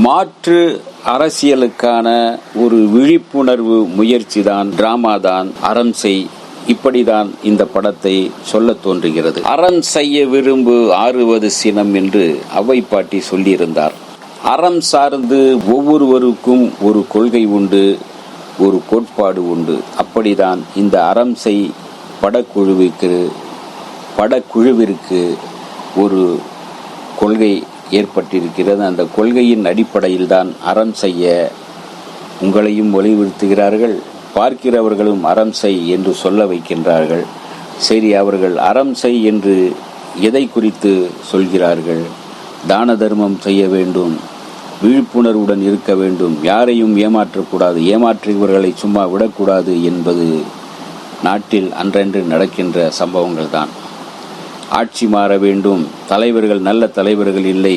மாற்று அரசியலுக்கான ஒரு விழிப்புணர்வு முயற்சி தான் டிராமா தான் அறம் செய் இப்படிதான் இந்த படத்தை சொல்ல தோன்றுகிறது. அறம் செய்ய விரும்பு ஆறுவது சினம் என்று அவை பாட்டி சொல்லியிருந்தார். அறம் சார்ந்து ஒவ்வொருவருக்கும் ஒரு கொள்கை உண்டு ஒரு கோட்பாடு உண்டு. அப்படிதான் இந்த அறம் செய் படக்குழுவிற்கு படக்குழுவிற்கு ஒரு கொள்கை ஏற்பட்டிருக்கிறது. அந்த கொள்கையின் அடிப்படையில் தான் அறம் செய்ய உங்களையும் வலியுறுத்துகிறார்கள் பார்க்கிறவர்களும் அறம் செய் என்று சொல்ல வைக்கின்றார்கள். சரி அவர்கள் அறம் செய் என்று எதை குறித்து சொல்கிறார்கள்? தான தர்மம் செய்ய வேண்டும் விழிப்புணர்வுடன் இருக்க வேண்டும் யாரையும் ஏமாற்றக்கூடாது ஏமாற்றியவர்களை சும்மா விடக்கூடாது என்பது நாட்டில் அன்றன்று நடக்கின்ற சம்பவங்கள் தான் ஆட்சி மாற வேண்டும். தலைவர்கள் நல்ல தலைவர்கள் இல்லை.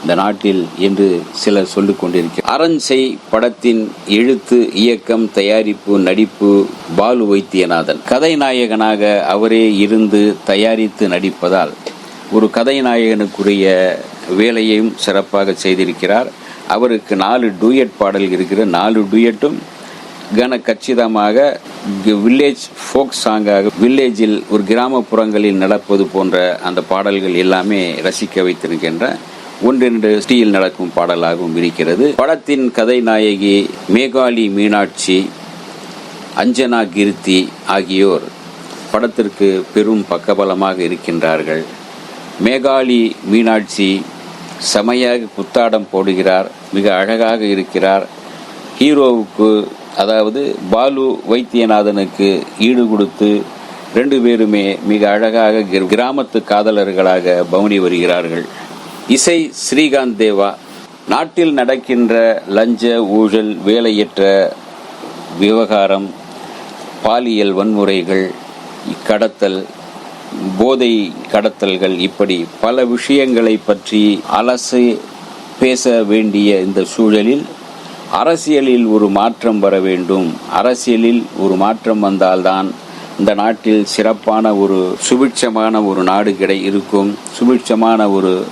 இந்த நாட்டில் என்று சிலர் சொல்லிக் கொண்டிருக்கிறார். அரண்சை படத்தின் எழுத்து இயக்கம் தயாரிப்பு நடிப்பு பாலு வைத்தியநாதன். கதைநாயகனாக அவரே இருந்து தயாரித்து நடிப்பதால் ஒரு கதைநாயகனுக்குரிய வேலையையும் சிறப்பாக செய்திருக்கிறார். அவருக்கு நாலு டூயட் பாடல் இருக்கிற நாலு டூயட்டும் கன கச்சிதமாக வில்லேஜ் ஃபோக் சாங்காக வில்லேஜில் ஒரு கிராமப்புறங்களில் நடப்பது போன்ற அந்த பாடல்கள் எல்லாமே ரசிக்க வைத்திருக்கின்ற ஒன்றிரண்டு ஸ்டீல் நடக்கும் பாடலாகவும் இருக்கிறது. படத்தின் கதை நாயகி மேகாலி மீனாட்சி அஞ்சனா கீர்த்தி ஆகியோர் படத்திற்கு பெரும் பக்கபலமாக இருக்கின்றார்கள். மேகாலி மீனாட்சி செமையாக புத்தாடம் போடுகிறார் மிக அழகாக இருக்கிறார். ஹீரோவுக்கு அதாவது பாலு வைத்தியநாதனுக்கு ஈடு கொடுத்து ரெண்டு பேருமே மிக அழகாக கிராமத்து காதலர்களாக பவனி வருகிறார்கள். இசை ஸ்ரீகாந்த் தேவா நாட்டில் நடக்கின்ற லஞ்ச ஊழல் வேலையற்ற விவகாரம் பாலியல் வன்முறைகள் கடத்தல் போதை கடத்தல்கள் இப்படி பல விஷயங்களை பற்றி அலசு பேச வேண்டிய இந்த சூழலில் அரசியலில் ஒரு மாற்றம் வர வேண்டும். அரசியலில் ஒரு மாற்றம் வந்தால்தான் இந்த நாட்டில் சிறப்பான ஒரு சுபிட்சமான ஒரு நாடு கிடை இருக்கும். சுபிட்சமான ஒரு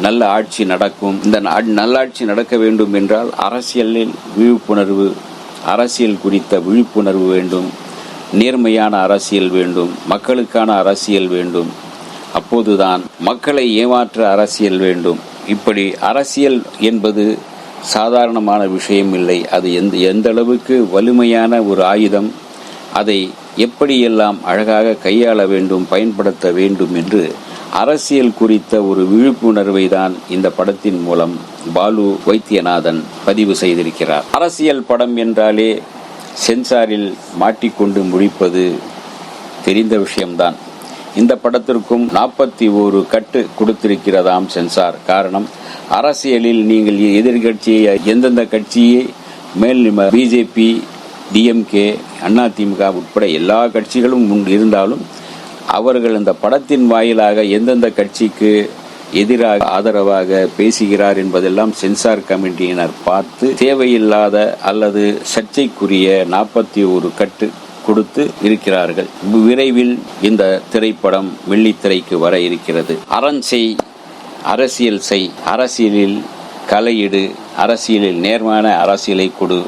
நல்ல ஆட்சி நடக்கும். இந்த நா- நல்லாட்சி நடக்க வேண்டும் என்றால் அரசியலில் விழிப்புணர்வு அரசியல் குறித்த விழிப்புணர்வு வேண்டும். நேர்மையான அரசியல் வேண்டும். மக்களுக்கான அரசியல் வேண்டும். அப்போதுதான் மக்களை ஏமாற்ற அரசியல் வேண்டும். இப்படி அரசியல் என்பது சாதாரணமான விஷயம் இல்லை. அது எந்த எந்த அளவுக்கு வலிமையான ஒரு ஆயுதம் அதை எப்படியெல்லாம் அழகாக கையாள வேண்டும் பயன்படுத்த வேண்டும் என்று அரசியல் குறித்த ஒரு விழிப்புணர்வை தான் இந்த படத்தின் மூலம் பாலு வைத்தியநாதன் பதிவு செய்திருக்கிறார். அரசியல் படம் என்றாலே சென்சாரில் மாட்டிக்கொண்டு முடிப்பது தெரிந்த விஷயம்தான். இந்த படத்திற்கும் நாற்பத்தி ஒரு கட்டு கொடுத்திருக்கிறதாம் சென்சார். காரணம் அரசியலில் நீங்கள் எதிர்கட்சியை எந்தெந்த கட்சியை மேல் பிஜேபி டிஎம்கே அதிமுக உட்பட எல்லா கட்சிகளும் முன் இருந்தாலும் அவர்கள் இந்த படத்தின் வாயிலாக எந்தெந்த கட்சிக்கு எதிராக ஆதரவாக பேசுகிறார் என்பதெல்லாம் சென்சார் கமிட்டியினர் பார்த்து தேவையில்லாத அல்லது சர்ச்சைக்குரிய நாற்பத்தி ஒரு கட்டு கொடுத்து இருக்கிறார்கள். விரைவில் இந்த திரைப்படம் வெள்ளித்திரைக்கு வர இருக்கிறது. அரண் செய் அரசியல் செய் அரசியலில் கலையிடு அரசியலில் நேர்மையான அரசியலை கொடு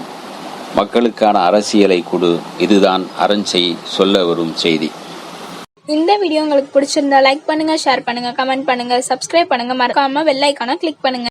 மக்களுக்கான அரசியலை கொடு. இதுதான் அரண் செய் சொல்ல வரும் செய்தி. இந்த வீடியோ உங்களுக்கு பிடிச்சிருந்தா லைக் பண்ணுங்க ஷேர் பண்ணுங்க கமெண்ட் பண்ணுங்க சப்ஸ்கிரைப் பண்ணுங்க. மறக்காம வெள்ளைக்கான கிளிக் பண்ணுங்க.